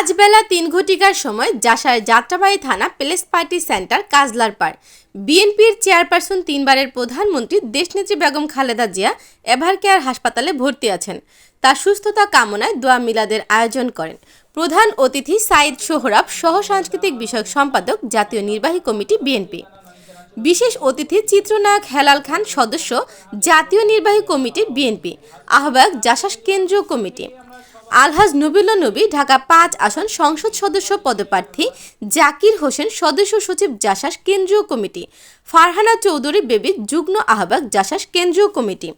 আজ বেলা তিন ঘটিকার সময় জাসার যাত্রাবাড়ি থানা প্লেস পার্টি সেন্টার, কাজলার পার বিএনপির চেয়ারপারসন তিনবারের প্রধানমন্ত্রী দেশনেত্রী বেগম খালেদা জিয়া এভার কেয়ার হাসপাতালে ভর্তি আছেন। তার সুস্থতা কামনায় দোয়া মিলাদের আয়োজন করেন। প্রধান অতিথি সাইদ সোহরাব সহ সাংস্কৃতিক বিষয়ক সম্পাদক, জাতীয় নির্বাহী কমিটি বিএনপি। বিশেষ অতিথি চিত্রনায়ক হেলাল খান, সদস্য জাতীয় নির্বাহী কমিটি বিএনপি। আহ্বায়ক জাসাস কেন্দ্রীয় কমিটি। আলহাজ নবিল্লা নবী, ঢাকা পাঁচ আসন সংসদ সদস্য পদপ্রার্থী, জাকির হোসেন সদস্য সচিব জাসাস কেন্দ্রীয় কমিটি, ফারহানা চৌধুরী বেবি যুগ্ম আহ্বায়ক জাসাস কেন্দ্রীয় কমিটি,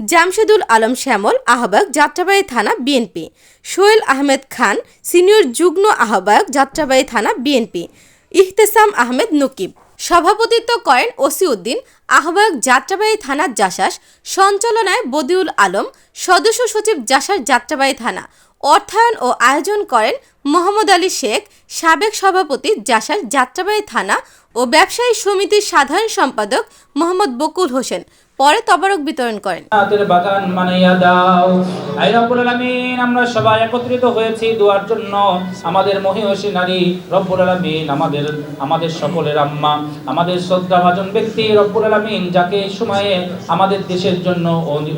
জামশেদুল আলম শ্যামল আহ্বায়ক যাত্রাবাড়ি থানা বিএনপি, সোহেল আহমেদ খান সিনিয়র যুগ্ম আহ্বায়ক যাত্রাবাড়ি থানা বিএনপি, ইহতেসাম আহমেদ নকিব। সভাপতিত্ব করেন ওসিউদ্দিন, আহ্বায়ক যাত্রাবাড়ি থানার জাসাস, সঞ্চালনায় বদিউল আলম, সদস্য সচিব জাসাস যাত্রাবাড়ি থানা। অর্থায়ন ও আয়োজন করেন মোহাম্মদ আলী শেখ, সাবেক সভাপতি জাসাস যাত্রাবাড়ি থানা ও ব্যবসায়ী সমিতির সাধারণ সম্পাদক মোহাম্মদ বকুল হোসেন। পরে তবারক বিতরণ করেন। আই রব্বুল আলামিন, আমরা সবাই একত্রিত হয়েছি দুয়ার জন্য। আমাদের মহিষী নারী রব্বুল আলামিন, আমাদের আমাদের সকলের আম্মা, আমাদের শ্রদ্ধাভাজন ব্যক্তি রব্বুল আলামিন, যাকে সময়ে আমাদের দেশের জন্য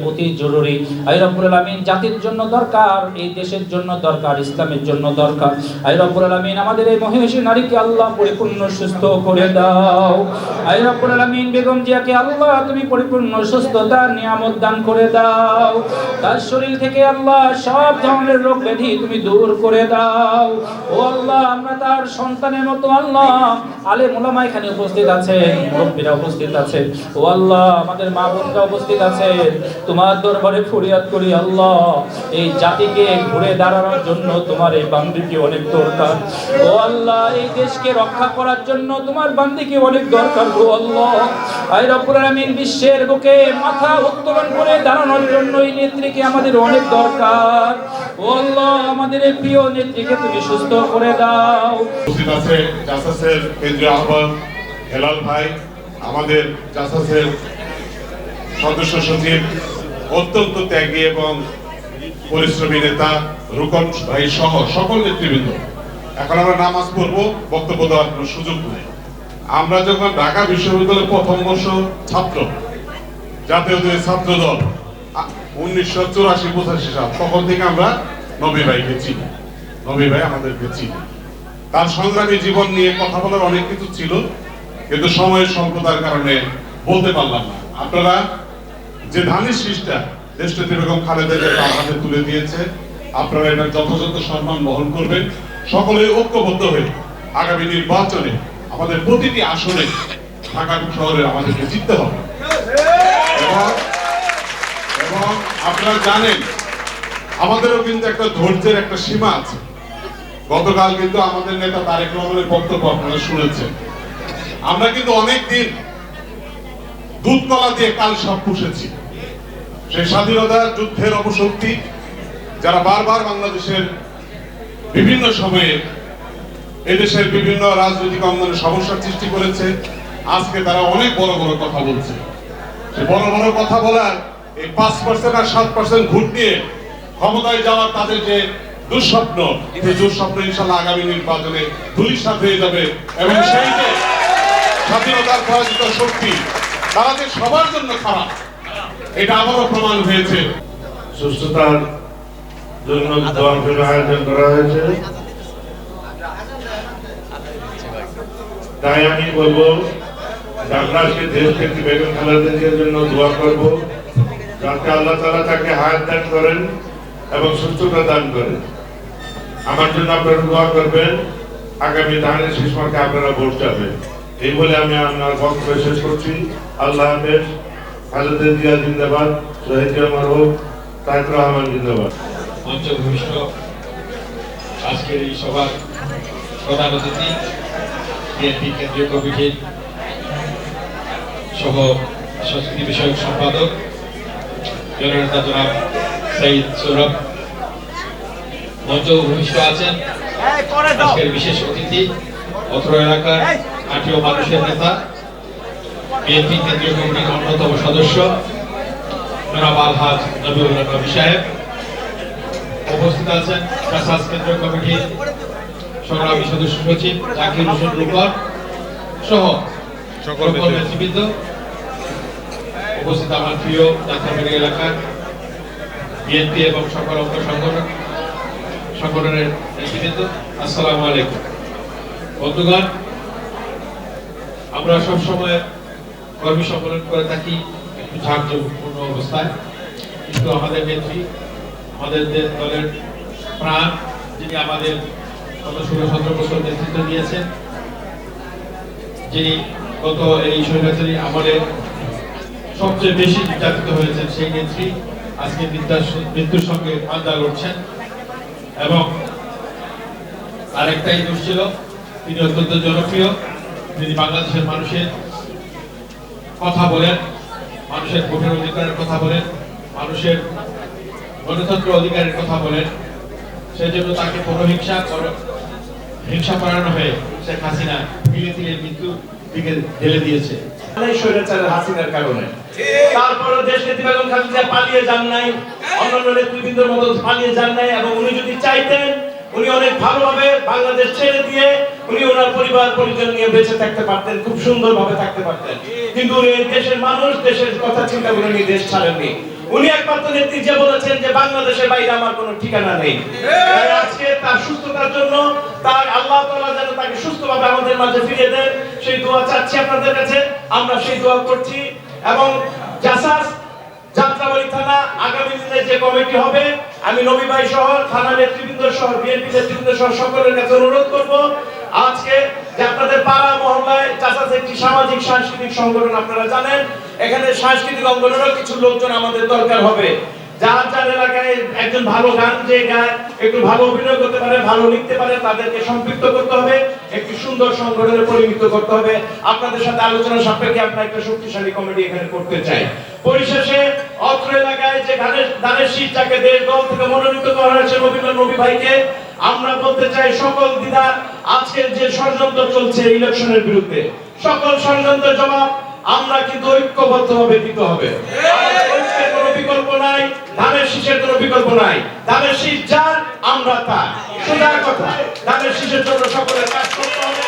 অতি জরুরি। আই রব্বুল আলামিন, জাতির জন্য দরকার, এই দেশের জন্য দরকার, ইসলামের জন্য দরকার। আই রব্বুল আলামিন, আমাদের এই মহিষী নারীকে আল্লাহ পরিপূর্ণ, সুস্থ করে দাও। আই রব্বুল আলামিন, বেগম জিয়াকে আল্লাহ তুমি পরিপূর্ণ সুস্থতা নিয়ামত দান করে দাও। তার শরীর থেকে আল্লাহ সব ধরনের রোগ ব্যাধি তুমি দূর করে দাও। ও আল্লাহ, আমরা তার সন্তানের মতো আল্লাহ। আলে মোলামা এখানে উপস্থিত আছে মুরব্বীরা উপস্থিত আছে ও আল্লাহ, আমাদের মা বোনরা উপস্থিত আছে তোমার দরবারে ফরিয়াদ করি আল্লাহ, এই জাতিকে ঘুরে দাঁড়ানোর জন্য তোমার এই বান্দিকে অনেক দরকার। ও আল্লাহ, এই দেশকে রক্ষা করার জন্য তোমার বান্দিকে অনেক দরকার ও আল্লাহ। আই রব্বুল আলামিন, বিশ্বের বুকে মাথা উত্তোলন করে দাঁড়ানোর জন্য এই নেত্রীকে আমাদের অনেক দরকার। ও আল্লাহ, আমাদের এই প্রিয় নেত্রীকে তুমি সুস্থ করে দাও। উপস্থিত আছে জাসাসের কেন্দ্রীয় আহ্বায়ক হেলাল ভাই, আমাদের জাসাসের সদস্য সচিব, অত্যন্ত ত্যাগী এবং পরিশ্রমী নেতা রুকন ভাই সহ সকল নেতৃবৃন্দ। এখন আমরা নামাজ পড়ব, বক্তব্য দেওয়ার কোনো সুযোগ নেই। আমরা যখন ঢাকা বিশ্ববিদ্যালয়ের প্রথম বর্ষ ছাত্র, জাতীয় ছাত্র দল উনিশশো চুরাশি, পঁচাশি সাল, তখন থেকে আমরা নবী ভাইকে চিনি। নবী ভাই আমাদেরকে চিনি। তার সংগ্রামী জীবন নিয়ে কথা বলার অনেক কিছু ছিল, কিন্তু সময়ের স্বল্পতার কারণে বলতে পারলাম না। আপনারা যে ধানের শীষটা দেশনেত্রী বেগম খালেদা জিয়া হাতে তুলে দিয়েছে, আপনারা এটা যথাযথ সম্মান বহন করবেন। সকলে ঐক্যবদ্ধ হয়ে আগামী নির্বাচনে আমাদের প্রতিটি আসনে ঢাকা শহরে আমাদেরকে জিততে হবে। এবং এবং আপনারা জানেন, আমাদেরও কিন্তু একটা ধৈর্যের একটা সীমা আছে। গতকাল কিন্তু আমাদের নেতা তারেক রহমানের বক্তব্য আপনারা শুনেছেন। আমরা কিন্তু অনেক দিন দুধ কলা দিয়ে কাল সব পুষেছি। সেই স্বাধীনতা যুদ্ধের অপশক্তি, যারা বারবার বাংলাদেশের বিভিন্ন সময়ে এদেশের বিভিন্ন রাজনৈতিক অঙ্গনে সমস্যার সৃষ্টি করেছে, আজকে তারা অনেক বড় বড় কথা বলছে। সে বড় বড় কথা বলার এই পাঁচ পার্সেন্ট আর সাত পার্সেন্ট ভোট দিয়ে ক্ষমতায় যাওয়ার তাদের যে দুঃস্বপ্ন সেই দুঃস্বপ্ন ইনশাল্লাহ আগামী নির্বাচনে ধুলিসাৎ হয়ে যাবে। এবং সেই যে স্বাধীনতার পরাজিত শক্তি, তারা যে সবার জন্য খারাপ, এটা আবারও প্রমাণ হয়েছে। সুস্থতার জন্য আয়োজন করা হয়েছে। তাই আমি বলব বাংলাদেশের দেশ থেকে বেগম খালেদা জিয়ার জন্য দোয়া করব। যাতে আল্লাহ তাআলা তাকে হায়াত দান করেন এবং সুস্থতা দান করেন। আমার জন্য আপনারা দোয়া করবেন। আগামী ধানের শেষ মার্কে আপনারা ভোট যাবেন এই বলে আমি আপনার বক্তব্য শেষ করছি। আল্লাহ হাফেজ। খালেদা জিয়া জিন্দাবাদ, শহীদ আমার হোক, তারেক রহমান জিন্দাবাদ। মঞ্চভূমিষ্ঠ আজকের এই সভার প্রধান অতিথি, বিএনপি কেন্দ্রীয় কমিটির সহ সংস্কৃতি বিষয়ক সম্পাদক জননেতা জনাব সাইদ সৌরভ মঞ্চ ভূমিষ্ঠ আছেন। আজকের বিশেষ অতিথি অত্র এলাকার আটীয় মানুষের নেতা বিএনপি কেন্দ্রীয় কমিটির অন্যতম সদস্য জনাব আলহাজ নবীউল্লাহ নবী সাহেব। উপস্থিত আছেন কাসাস কেন্দ্রীয় কমিটির সংগ্রামী সদস্য সচিব জাকির হোসেন রূপর সহ সকল নেতৃবৃন্দ। উপস্থিত আমার প্রিয় যাত্রাবাড়ি এলাকার বিএনপি এবং সকল অঙ্গ সংগঠন, সংগঠনের নেতৃবৃন্দ, আসসালামু আলাইকুম। বন্ধুগণ, আমরা সব সময় কর্মী সম্মেলন করে থাকি একটু ঝাঁকজমকপূর্ণ অবস্থায়। কিন্তু আমাদের নেত্রী, আমাদের দলের প্রাণ, যিনি আমাদের গত ষোলো সতেরো বছর নেতৃত্ব দিয়েছেন, যিনি গত এই স্বৈরাচারী আমলে সবচেয়ে বেশি নির্যাতিত হয়েছেন সেই নেত্রী। আজকে মৃত্যুর- সঙ্গে পাঞ্জা লড়ছেন এবং আর একটাই দোষ ছিল, তিনি অত্যন্ত জনপ্রিয়। তিনি বাংলাদেশের মানুষের কথা বলেন, মানুষের ভোটের অধিকারের কথা বলেন, মানুষের গণতন্ত্র অধিকারের কথা বলেন। সেই জন্য তাকে কোনো কর- হিংসা করানো হয়ে শেখ হাসিনা ধীরে ধীরে মৃত্যুর দিকে ঢেলে দিয়েছে। হাসিনার কারণে। তারপরে বাংলাদেশ ছেড়ে দিয়ে উনি ওনার পরিবার, পরিজন নিয়ে বেঁচে থাকতে পারতেন, খুব সুন্দরভাবে থাকতে পারতেন। কিন্তু দেশের মানুষ, দেশের কথা চিন্তা করে উনি দেশ ছাড়েননি। উনি একমাত্র নেত্রী যে বলেছেন যে বাংলাদেশের বাইরে আমার কোনো ঠিকানা নেই। আজকে তার সুস্থতার জন্য তার আল্লাহ তাআলা যেন তাকে সুস্থভাবে আমাদের মাঝে ফিরিয়ে দেন সেই দোয়া চাচ্ছি আপনাদের কাছে। আমরা সেই দোয়া করছি এবং জাসাস যাত্রাবাড়ি থানা আগামী দিনে যে কমিটি হবে আমি নবী ভাই সহ থানা নেতৃবৃন্দ সহ বিএনপি নেতৃবৃন্দ সহ সকলের কাছে অনুরোধ করব আজকে যে আপনাদের পাড়া মহল্লায় চাচাস একটি সামাজিক সাংস্কৃতিক সংগঠন আপনারা জানেন এখানে সাংস্কৃতিক অঙ্গনেরও কিছু লোকজন আমাদের দরকার হবে। যার যার এলাকায় একজন ভালো গান যে গায়, একটু ভালো অভিনয় করতে পারে, ভালো লিখতে পারে, তাদেরকে সম্পৃক্ত করতে হবে, একটি সুন্দর সংগঠনে পরিণত করতে হবে। আপনাদের সাথে আলোচনা সাপেক্ষে আমরা একটা শক্তিশালী কমিটি এখানে করতে চাই। পরিশেষে, অত্র এলাকায় যে গানের দানের শীত যাকে দেশ দল থেকে মনোনীত করা হয়েছে রবীন্দ্র নবী ভাইকে, আমরা বলতে চাই সকল দিদা, আজকের যে ষড়যন্ত্র চলছে ইলেকশনের বিরুদ্ধে, সকল ষড়যন্ত্রের জবাব আমরা কিন্তু ঐক্যবদ্ধভাবে দিতে হবে। কোনো বিকল্প নাই, ধানের শীষের কোনো বিকল্প নাই। ধানের শীষ যার, আমরা তার। কথা, ধানের শীষের জন্য সকলের কাজ করতে হবে।